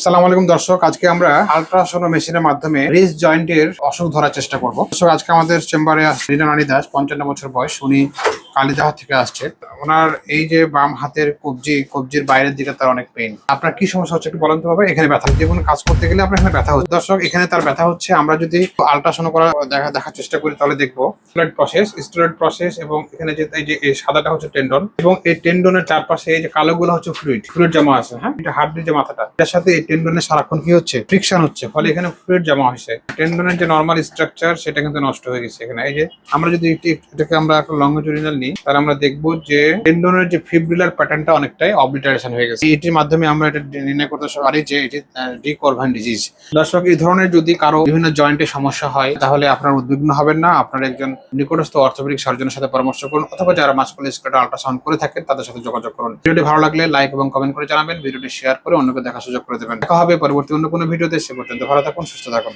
আসসালামু আলাইকুম দর্শক, আজকে আমরা আলট্রাসাউন্ড মেশিনের মাধ্যমে রিস জয়েন্টের অসুখ ধরার চেষ্টা করব। দর্শক, আজকে আমাদের চেম্বারে রিনা রানী দাস পঞ্চান্ন বছর বয়স। উনি কালিদাহ থেকে আসছে। ওনার এই যে বাম হাতের কবজি, কবজির বাইরের দিকে তার অনেক পেইন আপনার কি সমস্যা হচ্ছে একটু বলেন তো বাবা এখানে ব্যথা। যে কোনো কাজ করতে গেলে আপনার এখানে ব্যথা হচ্ছে। দর্শক, এখানে তার ব্যথা হচ্ছে। আমরা যদি আলট্রাসাউন্ড করার দেখা, দেখার চেষ্টা করি তাহলে দেখব। স্টেরয়েড প্রসেস স্টেরয়েড প্রসেস এবং এখানে যে, এই যে সাদাটা হচ্ছে টেন্ডন এবং এই টেন্ডনের চারপাশে এই যে কালোগুলো হচ্ছে ফ্লুইড ফ্লুইড জমা আছে হ্যাঁ? এটা হাড্ডির যে মাথাটা এর সাথে এই টেন্ডনের সারাক্ষণ কি হচ্ছে? ফ্রিকশন হচ্ছে। ফলে এখানে ফ্লুইড জমা হয়েছে। টেন্ডনের যে নর্মাল স্ট্রাকচার সেটা কিন্তু নষ্ট হয়ে গেছে এখানে। এই যে, আমরা যদি এটাকে আমরা একটা লঙ্গিটিউডিনাল নিই তাহলে আমরা দেখব যে টেন্ডনের যে ফিব্রিলার প্যাটার্নটা অনেকটাই অবলিটারেশন হয়ে গেছে। এটির মাধ্যমে আমরা এটা নির্ণয় করতে পারি যে এটি ডিকরভান ডিজিজ দর্শক, এই ধরনের যদি কারও বিভিন্ন জয়েন্টে সমস্যা হয়, তাহলে আপনার উদ্বিগ্ন হবেন না। আপনার একজন নিকটস্থ অর্থোপেডিক সার্জনের সাথে পরামর্শ করুন, অথবা যারা মাসকুলার আল্ট্রাসাউন্ড করে থাকেন, তাদের সাথে যোগাযোগ করুন। ভিডিওটি ভালো লাগলে লাইক এবং কমেন্ট করে জানাবেন, ভিডিওটি শেয়ার করে অন্যকে দেখার সুযোগ করে দেবেন। দেখা হবে পরবর্তী অন্য কোনো ভিডিওতে, সে পর্যন্ত ভালো থাকুন, সুস্থ থাকুন।